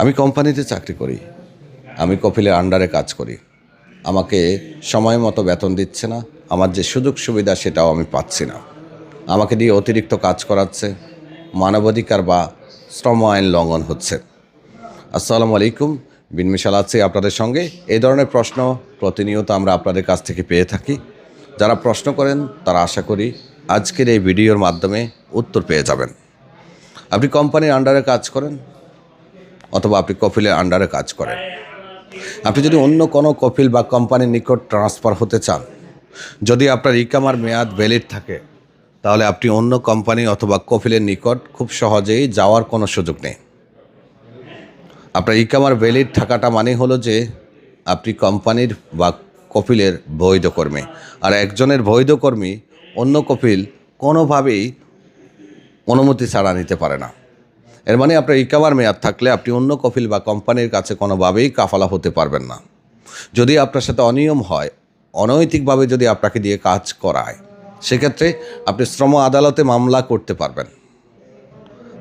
আমি কোম্পানিতে চাকরি করি। আমি কপিলের আন্ডারে কাজ করি। আমাকে সময় মতো বেতন দিচ্ছে না। আমার যে সুযোগ সুবিধা সেটাও আমি পাচ্ছি না। আমাকে দিয়ে অতিরিক্ত কাজ করাচ্ছে। মানবাধিকার বা শ্রম আইন লঙ্ঘন হচ্ছে। আসসালামু আলাইকুম। বিনমিশাল আছি আপনাদের সঙ্গে। এই ধরনের প্রশ্ন প্রতিনিয়ত আমরা আপনাদের কাছ থেকে পেয়ে থাকি। যারা প্রশ্ন করেন, তারা আশা করি আজকের এই ভিডিওর মাধ্যমে উত্তর পেয়ে যাবেন। আপনি কোম্পানির আন্ডারে কাজ করেন অথবা আপনি কফিলের আন্ডারে কাজ করেন। আপনি যদি অন্য কোনো কফিল বা কোম্পানির নিকট ট্রান্সফার হতে চান, যদি আপনার ইকামার মেয়াদ ভ্যালিড থাকে, তাহলে আপনি অন্য কোম্পানি অথবা কফিলের নিকট খুব সহজেই যাওয়ার কোনো সুযোগ নেই। আপনার ইকামার ভ্যালিড থাকাটা মানে হলো যে আপনি কোম্পানির বা কপিলের বৈধ কর্মী আর একজনের বৈধ কর্মী অন্য কপিল কোনোভাবেই অনুমতি ছাড়া নিতে পারে না। এর মানে আপনার ইকামার মেয়াদ থাকলে আপনি অন্য কপিল বা কোম্পানির কাছে কোনোভাবেই কাফালা হতে পারবেন না। যদি আপনার সাথে অনিয়ম হয়, অনৈতিকভাবে যদি আপনাকে দিয়ে কাজ করায়, সেক্ষেত্রে আপনি শ্রম আদালতে মামলা করতে পারবেন।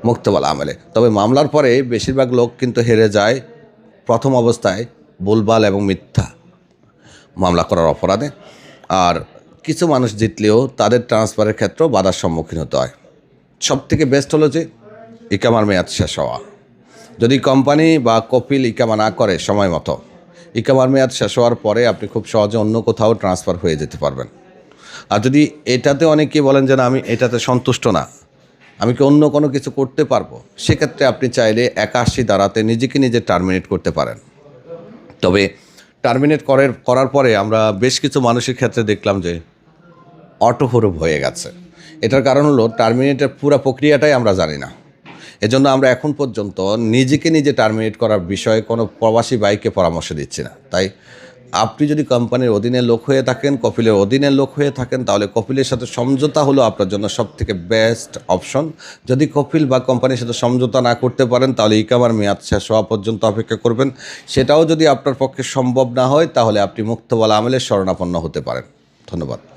মুক্তবালা আমলে। তবে মামলার পরে বেশিরভাগ লোক কিন্তু হেরে যায় প্রথম অবস্থায় ভুলভাল এবং মিথ্যা মামলা করার অপরাধে। আর কিছু মানুষ জিতলেও তাদের ট্রান্সফারের ক্ষেত্রেও বাধার সম্মুখীন হতে হয়। সব থেকে বেস্ট হলো যে ইকামার মেয়াদ শেষ হওয়া। যদি কোম্পানি বা কপিল ইকামা না করে সময় মতো, ইকামার মেয়াদ শেষ হওয়ার পরে আপনি খুব সহজে অন্য কোথাও ট্রান্সফার হয়ে যেতে পারবেন। আর যদি এটাতে অনেকে বলেন যে না, আমি এটাতে সন্তুষ্ট না, আমি কি অন্য কোনো কিছু করতে পারব? সেক্ষেত্রে আপনি চাইলে একাশি দ্বারাতে নিজেকে নিজে টার্মিনেট করতে পারেন। তবে টার্মিনেট করার করার পরে আমরা বেশ কিছু মানুষের ক্ষেত্রে দেখলাম যে অটোহরব হয়ে গেছে। এটার কারণ হলো, টার্মিনেটের পুরো প্রক্রিয়াটাই আমরা জানি না। এজন্য আমরা এখন পর্যন্ত নিজেকে নিজে টার্মিনেট করার বিষয়ে কোনো প্রবাসী বাইককে পরামর্শ দিচ্ছি না। তাই আপনি যদি কোম্পানির অধীনে লোক হয়ে থাকেন, কপিলের অধীনে লোক হয়ে থাকেন, তাহলে কপিলের সাথে সমঝোতা হলো আপনার জন্য সব থেকে বেস্ট অপশন যদি কপিল বা কোম্পানির সাথে সমঝোতা না করতে পারেন, তাহলে ইকামার মেয়াদ শেষ হওয়া পর্যন্ত অপেক্ষা করবেন। সেটাও যদি আপনার পক্ষে সম্ভব না হয়, তাহলে আপনি মুক্তবালা আমলের শরণাপন্ন হতে পারেন। ধন্যবাদ।